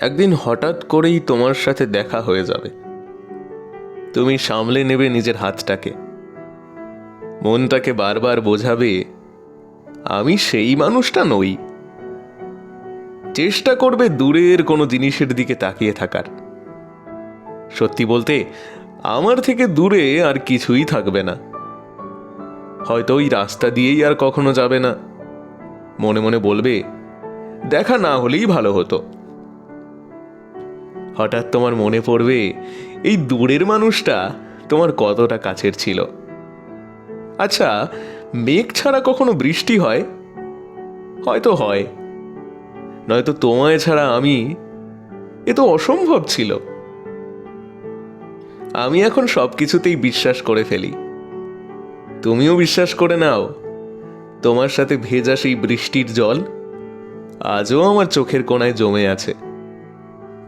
একদিন হঠাৎ করেই তোমার সাথে দেখা হয়ে যাবে। তুমি সামলে নেবে নিজের হাতটাকে। মনটাকে বারবার বোঝাবে, আমি সেই মানুষটা নই। চেষ্টা করবে দূরের কোনো জিনিসের দিকে তাকিয়ে থাকার। সত্যি বলতে, আমার থেকে দূরে আর কিছুই থাকবে না। হয়তো ওই রাস্তা দিয়েই আর কখনো যাবে না। মনে মনে বলবে, দেখা না হলেই ভালো হতো। হঠাৎ তোমার মনে পড়বে, এই দূরের মানুষটা তোমার কতটা কাছের ছিল। আচ্ছা মেঘ ছাড়া কখনো বৃষ্টি হয়? হয়তো হয়। নয়তো তোমায় ছাড়া আমি, এ তো অসম্ভব ছিল। আমি এখন সব কিছুতেই বিশ্বাস করে ফেলি। তুমিও বিশ্বাস করে নাও, তোমার সাথে ভেজা সেই বৃষ্টির জল, আজও আমার চোখের কোনায় জমে আছে।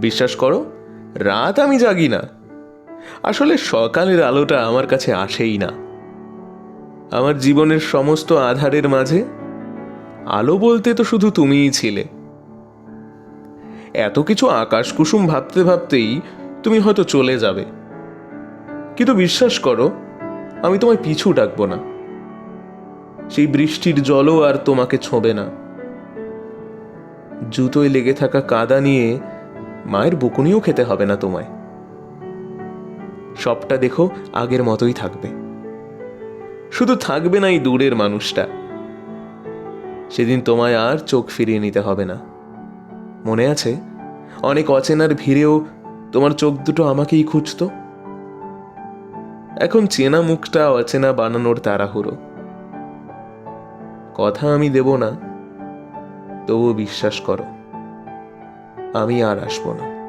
বিশ্বাস করো, রাত আমি জাগি না। আসলে সকালের আলোটা আমার কাছে আসেই না। আমার জীবনের সমস্ত আধারের মাঝে আলো বলতে তো শুধু তুমিই ছিলে। এত কিছু আকাশ কুসুম ভাবতে ভাবতেই তুমি হয়তো চলে যাবে। কিন্তু বিশ্বাস করো, আমি তোমায় পিছু ডাকবো না। সেই বৃষ্টির জলও আর তোমাকে ছোঁবে না। জুতোয় লেগে থাকা কাদা নিয়ে মায়ের বকুনিও খেতে হবে না তোমায়। সবটা দেখো আগের মতোই থাকবে। শুধু থাকবে না এই দূরের মানুষটা। সেদিন তোমায় আর চোখ ফিরিয়ে নিতে হবে না। মনে আছে? অনেক অচেনার ভিড়েও তোমার চোখ দুটো আমাকেই খুঁজতো। এখন চেনা মুখটা অচেনা বানানোর তাড়াহুড়ো। কথা আমি দেব না, তবুও বিশ্বাস করো। আমি আর আসব না।